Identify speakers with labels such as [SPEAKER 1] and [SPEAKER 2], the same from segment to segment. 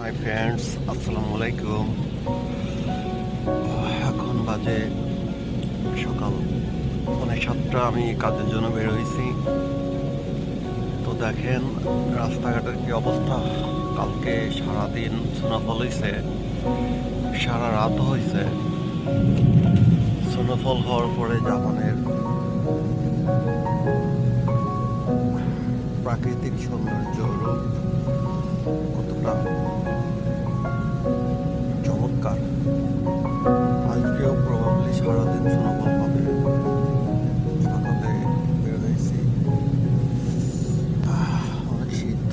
[SPEAKER 1] Hi friends আসসালামু আলাইকুম এখন বাজে সকাল। পৌনে সাতটা, আমি কাজের জন্য বের হয়েছি। তো দেখেন, রাস্তাঘাটের কি অবস্থা। কালকে সারাদিন স্নোফল হয়েছে সারা রাত হয়েছে স্নোফল হওয়ার পরে জাপানের প্রাকৃতিক সৌন্দর্য, রূপ কতটা চমৎকার। আজকেও প্রবাবলি সারাদিন স্নোফল হবে সকালে বের হয়েছি। অনেক শীত।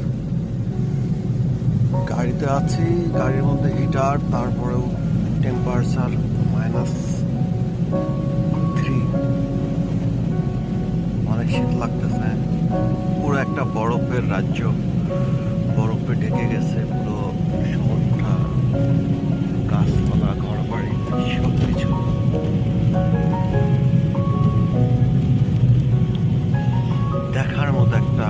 [SPEAKER 1] গাড়িতে আছি, গাড়ির মধ্যে হিটার তারপরেও টেম্পারেচার মাইনাস থ্রি অনেক শীত লাগতেছে। পুরো একটা বরফের রাজ্য। বরফে ঢেকে গেছে পুরো শহরটা, গাছপালা ঘর বাড়ি সব কিছু দেখার মতো একটা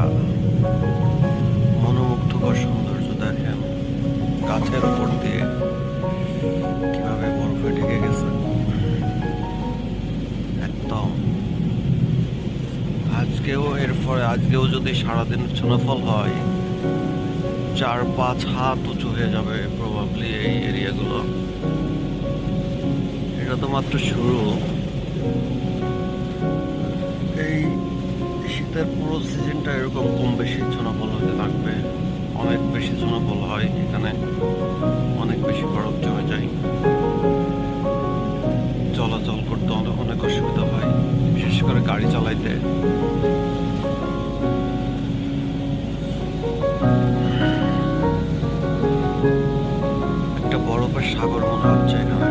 [SPEAKER 1] মনোমুগ্ধকর সৌন্দর্য দেখেন গাছের উপর দিয়ে কীভাবে বরফে ঢেকে গেছে। একদম। আজকেও এর ফলে আজকেও যদি সারাদিন স্নোফল হয় চার পাঁচ হাত উঁচু হয়ে যাবে প্রবাবলি এই এরিয়াগুলো এটা তো মাত্র শুরু। এই শীতের পুরো সিজনটা এরকম কম বেশি স্নোফল হতে থাকবে। অনেক বেশি স্নোফল হয় এখানে। অনেক বেশি বরফ জমে যায়। চলাচল করতে অনেক অনেক অসুবিধা হয়। বিশেষ করে গাড়ি চালাইতে। সাগর মনে হচ্ছে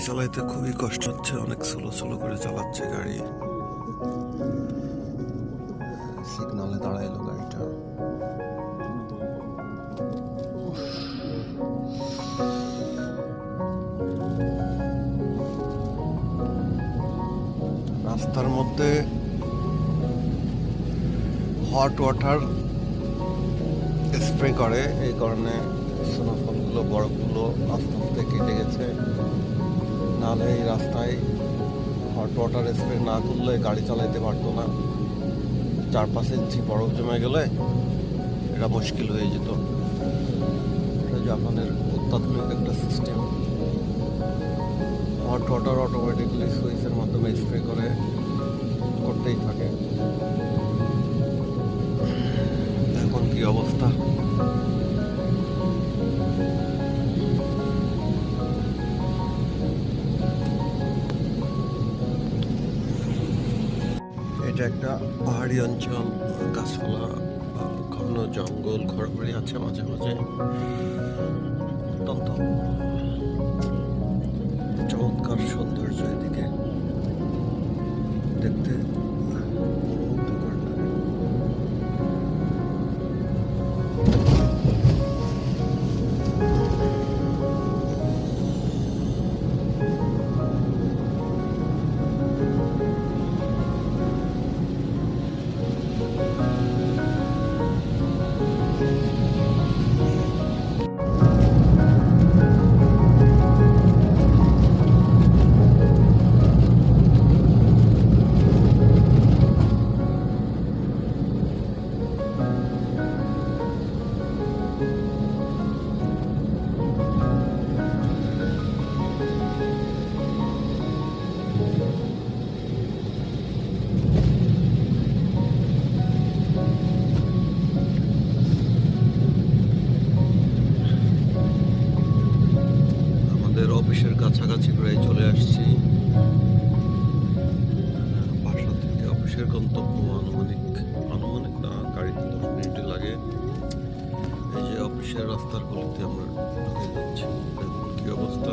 [SPEAKER 1] গাড়ি চালাইতে খুবই কষ্ট হচ্ছে, অনেক স্লো স্লো করে চালাচ্ছে গাড়ি। সিগনালে দাঁড়াইলো গাড়িটা। রাস্তার মধ্যে হট ওয়াটার স্প্রে করে, এই কারণে স্নোফলগুলো বরফগুলো আস্তে আস্তে কেটে গেছে। নাহলে এই রাস্তায় হট ওয়াটার স্প্রে না করলে গাড়ি চালাইতে পারতো না। চার পাঁচ ইঞ্চি বরফ জমে গেলে এটা মুশকিল হয়ে যেত। এটা জাপানের অত্যাধুনিক একটা সিস্টেম হট ওয়াটার অটোমেটিকলি সুইচের মাধ্যমে স্প্রে করে করতেই থাকে। এখন কি অবস্থা? এটা একটা পাহাড়ি অঞ্চল গাছপালা ঘন জঙ্গল ঘরবাড়ি আছে মাঝে মাঝে। কাছাকাছি প্রায় চলে আসছি। বাসা থেকে অফিসের গন্তব্য আনুমানিক আনুমানিক না গাড়িতে দশ মিনিট লাগে। এই যে অফিসের রাস্তার গলিতে আমরা ঢুকে যাচ্ছি কি অবস্থা।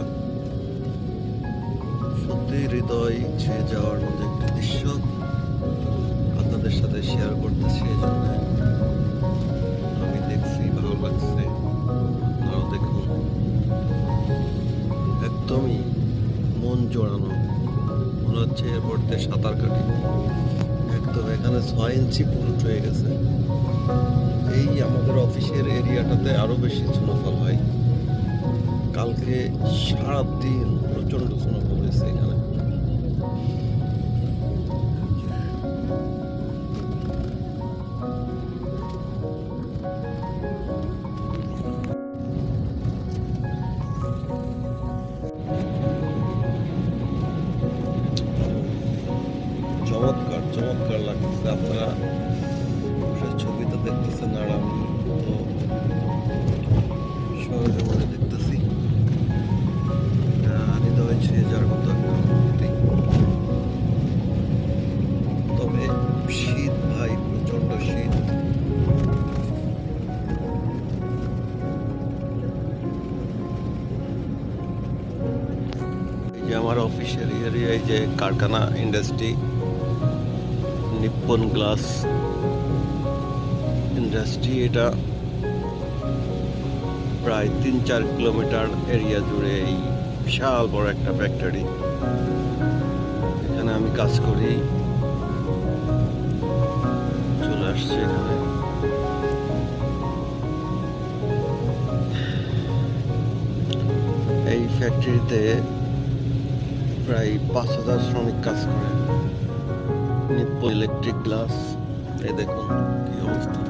[SPEAKER 1] সত্যি হৃদয় ছুঁয়ে যাওয়ার মতো একটি দৃশ্য আপনাদের সাথে শেয়ার করতেছি এই জন্য। আমি দেখছি, ভালো লাগছে। আপনারাও দেখুন। একদমই মন জোড়ানো। মনে হচ্ছে এরপর দিয়ে সাঁতার কাটি। একদম এখানে ছয় ইঞ্চি পুরুষ হয়ে গেছে। এই আমাদের অফিসের এরিয়াটাতে আরও বেশি স্নোফল হয়। কালকে সারাদিন প্রচণ্ড স্নোফল হয়েছে এখানে। লাগতেছে আপনারা সে ছবিতে দেখতেছেন আর আমি তো সহজে মনে দেখতেছি। হৃদয় ছুঁয়ে যাওয়ার মতো একটা অনুভূতি তবে শীত ভাই প্রচণ্ড শীত। যে আমার অফিসের এরিয়ায় যে কারখানা ইন্ডাস্ট্রি নিপ্পন গ্লাস ইন্ডাস্ট্রি, এটা প্রায় তিন চার কিলোমিটার এরিয়া জুড়ে এই বিশাল বড় একটা ফ্যাক্টরি এখানে আমি কাজ করি। চলে আসছে এখানে। এই ফ্যাক্টরিতে প্রায় পাঁচ হাজার শ্রমিক কাজ করে। নিত্য ইলেকট্রিক গ্লাস এই দেখুন কি অবস্থা।